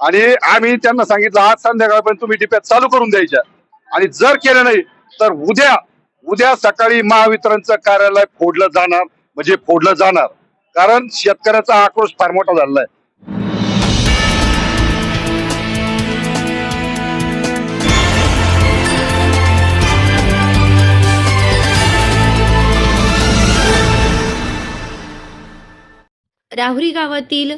आणि आम्ही त्यांना सांगितलं आज संध्याकाळपर्यंत तुम्ही डिप्यात चालू करून द्यायच्या. आणि जर केलं नाही तर उद्या उद्या सकाळी महावितरणचं कार्यालय फोडलं जाणार म्हणजे फोडलं जाणार. कारण शेतकऱ्याचा आक्रोश फार मोठा झालेला आहे. राहुरी गावातील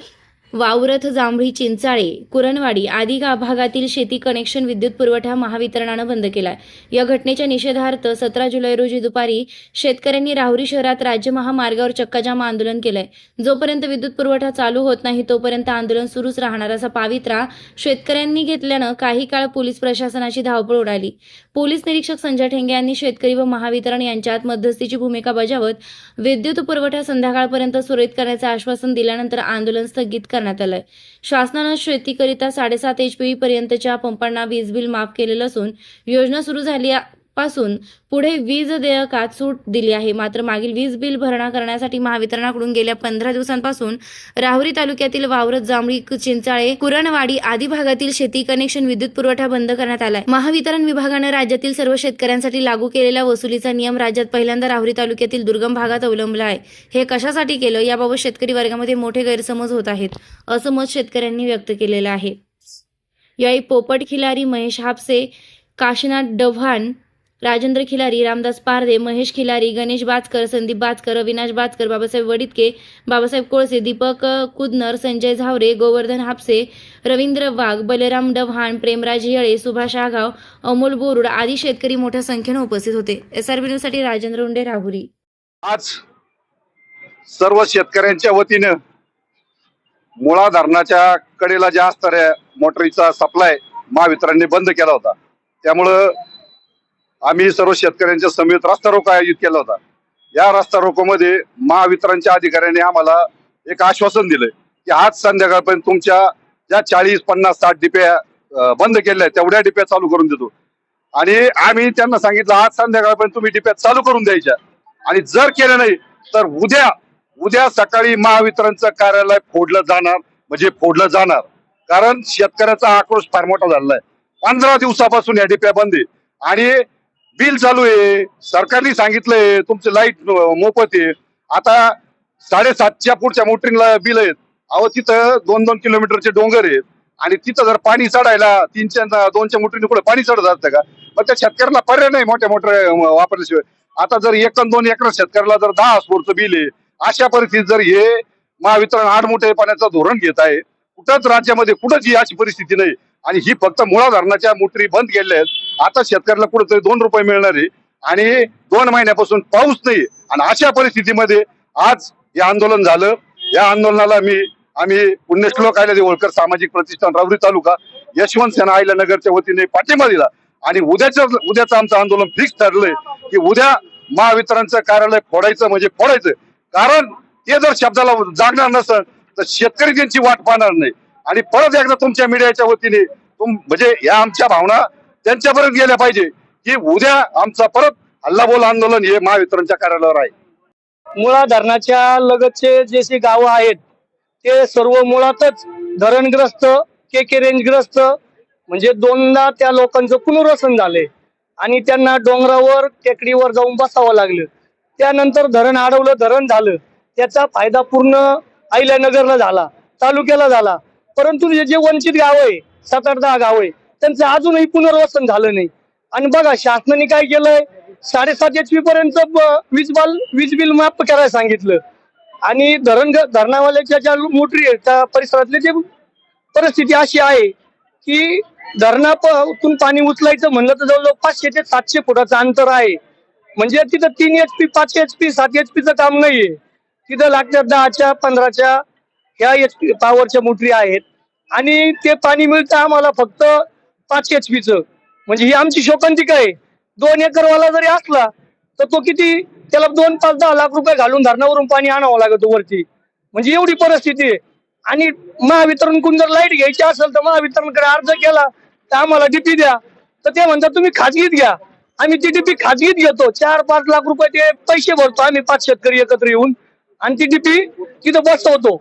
वावरथ जांभळी चिंचाळे कुरणवाडी आदी भागातील शेती कनेक्शन विद्युत पुरवठा महावितरणानं बंद केलाय. या घटनेच्या निषेधार्थ सतरा जुलै रोजी दुपारी शेतकऱ्यांनी राहुरी शहरात राज्य महामार्गावर चक्काजाम आंदोलन केलंय. जोपर्यंत विद्युत पुरवठा चालू होत नाही तोपर्यंत आंदोलन सुरूच राहणार असा पावित्रा शेतकऱ्यांनी घेतल्यानं काही काळ पोलीस प्रशासनाची धावपळ उडाली. पोलीस निरीक्षक संजय ठेंगे यांनी शेतकरी व महावितरण यांच्यात मध्यस्थीची भूमिका बजावत विद्युत पुरवठा संध्याकाळपर्यंत सुरळीत करण्याचं आश्वासन दिल्यानंतर आंदोलन स्थगित करण्यात आलंय. शासनानं शेतीकरिता साडेसात एच पी पर्यंतच्या पंपांना वीज बिल माफ केलेलं असून योजना सुरू झाली पासून पुढे वीज देयकात सूट दिली आहे. मात्र मागील वीज बिल भरणा करण्यासाठी महावितरणाकडून गेल्या पंधरा दिवसांपासून राहुरी तालुक्यातील वावरत जांभळी चिंचाळे कुरणवाडी आदी भागातील शेती कनेक्शन विद्युत पुरवठा बंद करण्यात आलाय. महावितरण विभागानं राज्यातील सर्व शेतकऱ्यांसाठी लागू केलेला वसुलीचा नियम राज्यात पहिल्यांदा राहुरी तालुक्यातील दुर्गम भागात अवलंबला आहे. हे कशासाठी केलं? याबाबत शेतकरी वर्गामध्ये मोठे गैरसमज होत आहेत असं मत शेतकऱ्यांनी व्यक्त केलेलं आहे. यावेळी पोपट खिलारी महेश हापसे काशीनाथ डव्हाण राजेंद्र खिलारी रामदास पारदे महेश खिलारी गणेश बाचकर संदीप बाचकर अविनाश बाचकर बाबासाहेब वडितके बाबासाहेब कोळसे दीपक कुदनर संजय झावरे गोवर्धन हापसे रवींद्र वाघ बलराम डव्हाण प्रेमराज येळे सुभाष आगाव अमोल बोरुड आदी शेतकरी मोठ्या संख्येनं उपस्थित होते. एस एसआरबी न्यूजसाठी राजेंद्र उंडे राहुरी. आज सर्व शेतकऱ्यांच्या वतीनं मुळा धरणाच्या कडेला ज्या असणाऱ्या मोटरीचा सप्लाय महावितरणने बंद केला होता. त्यामुळं आम्ही सर्व शेतकऱ्यांच्या समेत रस्ता रोको आयोजित केला होता. या रस्ता रोकोमध्ये महावितरणच्या अधिकाऱ्यांनी आम्हाला एक आश्वासन दिलं की आज संध्याकाळपर्यंत तुमच्या ज्या चाळीस पन्नास साठ डिप्या बंद केल्या आहेत तेवढ्या डिप्या चालू करून देतो. आणि आम्ही त्यांना सांगितलं आज संध्याकाळपर्यंत तुम्ही डिप्या चालू करून द्यायच्या. आणि जर केलं नाही तर उद्या उद्या सकाळी महावितरणचं कार्यालय फोडलं जाणार म्हणजे फोडलं जाणार. कारण शेतकऱ्याचा आक्रोश फार मोठा झालेला आहे. पंधरा दिवसापासून या डिप्या बंद आहे. आणि बिल चालू आहे. सरकारने सांगितलंय तुमचे लाइट मोफत आहे. आता साडेसातच्या पुढच्या मोटरिंगला बिल आहेत. अहो तिथं दोन दोन किलोमीटरचे डोंगर आहेत. आणि तिथं जर पाणी चढायला तीनच्या दोनच्या मोटरीने पुढे पाणी चढत जातं का? मग त्या शेतकऱ्याला पर्याय नाही मोठ्या मोठ्या वापरल्याशिवाय. आता जर एक दोन एकर शेतकऱ्याला जर दहा स्फोरचं बिल आहे अशा परिस्थितीत जर हे महावितरण आठ मोठ्या पाण्याचं धोरण घेत आहे कुठंच राज्यामध्ये कुठंच ही अशी परिस्थिती नाही. आणि ही फक्त मुळा धरणाच्या मोटरी बंद केल्या आहेत. आता शेतकऱ्याला कुठेतरी दोन रुपये मिळणार आहे. आणि दोन महिन्यापासून पाऊस नाही आणि अशा परिस्थितीमध्ये आज हे आंदोलन झालं. या आंदोलनाला मी आम्ही पुण्यश्लोक आयला होळकर सामाजिक प्रतिष्ठान रावरी तालुका यशवंत सेना आयला नगरच्या वतीने पाठिंबा दिला. आणि उद्याच्या उद्याचं आमचं आंदोलन फिक्स ठरलंय की उद्या महावितरणचं कार्यालय फोडायचं म्हणजे फोडायचं. कारण ते जर शब्दाला जागणार नसेल तर शेतकरी त्यांची वाट पाहणार नाही. आणि परत एकदा तुमच्या मीडियाच्या वतीने तुम म्हणजे या आमच्या भावना त्यांच्यापर्यंत गेल्या पाहिजे की उद्या आमचा परत हल्लाबोल आंदोलन हे महावितरणच्या कार्यालयावर आहे. मुळा धरणाच्या लगतचे जे जे गावं आहेत ते सर्व मुळातच धरणग्रस्त के के रेंजग्रस्त म्हणजे दोनदा त्या लोकांचं पुनर्वसन झाले. आणि त्यांना डोंगरावर टेकडीवर जाऊन बसावं लागलं. त्यानंतर धरण अडवलं धरण झालं. त्याचा फायदा पूर्ण अहिल्यानगरला झाला तालुक्याला झाला. परंतु जे जे वंचित गाव आहे सात आठ दहा गाव आहे त्यांचं अजूनही पुनर्वसन झालं नाही. आणि बघा शासनाने काय केलंय? साडेसात एच पी पर्यंत वीज बाल वीज बिल माफ करायला सांगितलं. आणि धरण धरणावाल्याच्या ज्या मोटरी आहेत त्या परिसरातली जे परिस्थिती अशी आहे की धरणातून पाणी उचलायचं म्हणलं तर जवळजवळ पाचशे ते सातशे फुटाचं अंतर आहे. म्हणजे तिथं तीन एच पी पाच एच पी सात एच पीचं काम नाहीये. तिथं लागतात दहाच्या पंधराच्या ह्या एच पी पॉवरच्या मोटरी आहेत. आणि ते पाणी मिळतं आम्हाला फक्त पाच एच पीचं म्हणजे ही आमची शोकांतिका आहे. दोन एकरवाला जरी असला तर तो किती त्याला दोन पाच दहा लाख रुपये घालून धरणावरून पाणी आणावं लागतं वरती. म्हणजे एवढी परिस्थिती आहे. आणि महावितरणकडून जर लाइट घ्यायची असेल तर महावितरणकडे अर्ज केला तर आम्हाला डीपी द्या. तर ते म्हणतात तुम्ही खाजगीत घ्या. आम्ही ती डीपी खाजगीत घेतो. चार पाच लाख रुपये ते पैसे भरतो आम्ही पाच शेतकरी एकत्र येऊन. आणि ती डीपी तिथं बसवतो.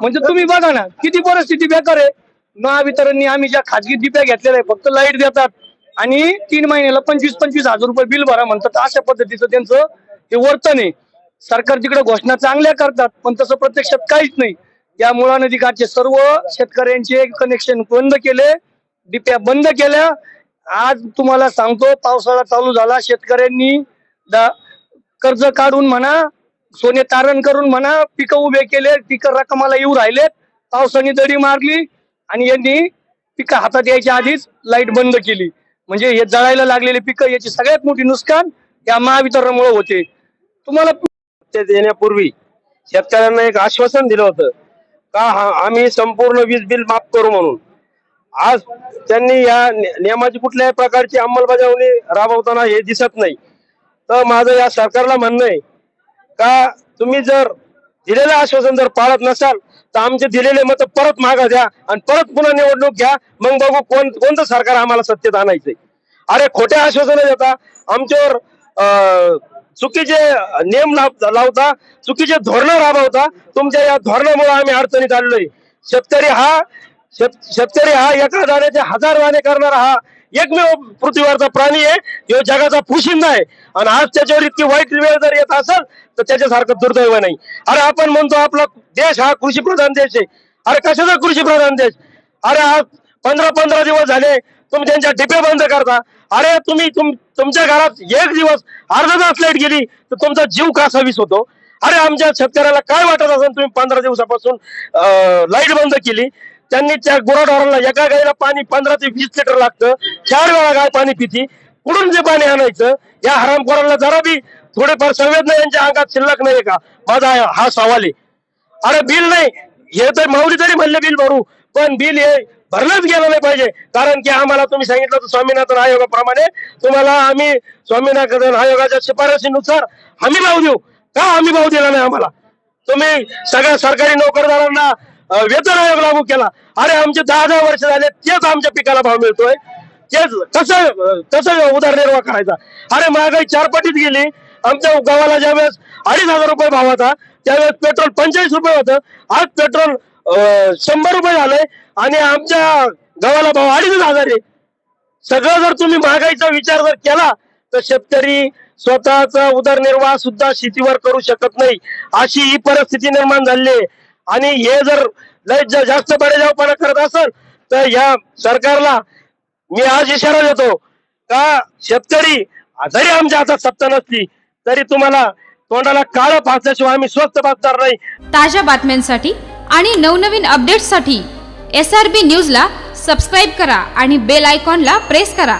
म्हणजे तुम्ही बघा ना किती परिस्थिती बेकार आहे. महावितरणनी आम्ही ज्या खाजगी दिप्या घेतलेल्या आहे फक्त लाइट देतात आणि तीन महिन्याला पंचवीस पंचवीस हजार रुपये बिल भरा म्हणतात. अशा पद्धतीचं त्यांचं हे वर्तन आहे. सरकार तिकडे घोषणा चांगल्या करतात पण तसं प्रत्यक्षात काहीच नाही. या मुळा नदीकाठचे सर्व शेतकऱ्यांचे कनेक्शन बंद केले डिप्या बंद केल्या. आज तुम्हाला सांगतो पावसाळा चालू झाला शेतकऱ्यांनी कर्ज काढून म्हणा सोने तारण करून म्हणा पिकं उभे केले पिकं रकमाला येऊ राहिलेत. पावसाने दडी मारली आणि यांनी पिकं हातात यायच्या आधीच लाइट बंद केली. म्हणजे हे जळायला लागलेली पिकं याची सगळ्यात मोठी नुकसान या महावितरणामुळे होते. तुम्हाला येण्यापूर्वी शेतकऱ्यांना एक आश्वासन दिलं होतं. का हा- आम्ही संपूर्ण वीज बिल माफ करू म्हणून. आज त्यांनी या नियमाची कुठल्याही प्रकारची अंमलबजावणी राबवताना हे दिसत नाही. तर माझं या सरकारला म्हणणं आहे का तुम्ही जर दिलेलं आश्वासन जर पाळत नसाल तर आमचे दिलेले मत परत मागा द्या आणि परत पुन्हा निवडणूक घ्या. मग बघू कोण कोणतं सरकार आम्हाला सत्तेत आणायचंय. अरे खोट्या आश्वासन देता. आमच्यावर अं, चुकीचे नियम लावता चुकीचे धोरणं राबवता. तुमच्या या धोरणामुळे आम्ही अडचणीत आलेलोय शेतकरी हा शेतकरी हा एका दाण्याचे हजार दाणे करणारा हा एकमेव पृथ्वीवरचा प्राणी आहे. तो जगाचा पुशिंदा आहे. आणि आज त्याच्यावर इतकी वाईट वेळ जर येत असेल तर त्याच्यासारखं दुर्दैव नाही. अरे आपण म्हणतो आपला देश हा कृषी प्रधान देश आहे. अरे कशाचा कृषी प्रधान देश? अरे आज पंधरा पंधरा दिवस झाले तुम्ही त्यांच्या डिपे बंद करता. अरे तुम्ही तुम तुमच्या घरात एक दिवस अर्धा तास लाइट गेली तर तुमचा जीव का सवीस होतो अरे आमच्या शेतकऱ्याला काय वाटत असेल तुम्ही पंधरा दिवसापासून लाइट बंद केली? त्यांनी त्या गुराढोराला एका गाईला पाणी पंधरा ते वीस लिटर लागतं. चार वेळा गाय पाणी पिती. कुठून जे पाणी आणायचं? या हरामखोराला जरा बी थोडेफार संवेदना यांच्या अंगात शिल्लक नाही का? माझा हा- सवाल आहे. अरे बिल नाही. हे तर माऊली तरी म्हणले बिल भरू. पण बिल हे भरलंच गेलं नाही पाहिजे. कारण की आम्हाला तुम्ही सांगितलं स्वामीनाथन आयोगाप्रमाणे. तुम्हाला आम्ही स्वामीनाथन आयोगाच्या शिफारशीनुसार हमी भाव देऊ. का हमी भाव दिला नाही आम्हाला? तुम्ही सगळ्या सरकारी नोकरदारांना वेतन आयोग लागू केला. अरे आमचे दहा दहा वर्ष झाले तेच आमच्या पिकाला भाव मिळतोय. तेच कसं कसं उदरनिर्वाह करायचा? अरे महागाई चार पटीत गेली. आमच्या गावाला ज्यावेळेस अडीच हजार रुपये भाव होता त्यावेळेस पेट्रोल पंचेचाळीस रुपये होतं. आज पेट्रोल शंभर रुपये झालंय आणि आमच्या गावाला भाव अडीच हजार आहे. सगळं जर तुम्ही महागाईचा विचार जर केला तर शेतकरी स्वतःचा उदरनिर्वाह सुद्धा शेतीवर करू शकत नाही. अशी ही परिस्थिती निर्माण झाली आहे. आणि हे जर लय जा- जास्त बडेजावपणा करत असेल तर या सरकारला मी आज इशारा देतो का शेतकरी जरी आमच्या हातात सत्ता नसली तरी तुम्हाला तोंडाला काळं फासल्याशिवाय आम्ही स्वस्त बसणार नाही. ताज्या बातम्यांसाठी आणि नवनवीन अपडेट्ससाठी एस आर बी न्यूजला सबस्क्राईब करा आणि बेल आयकॉनला प्रेस करा.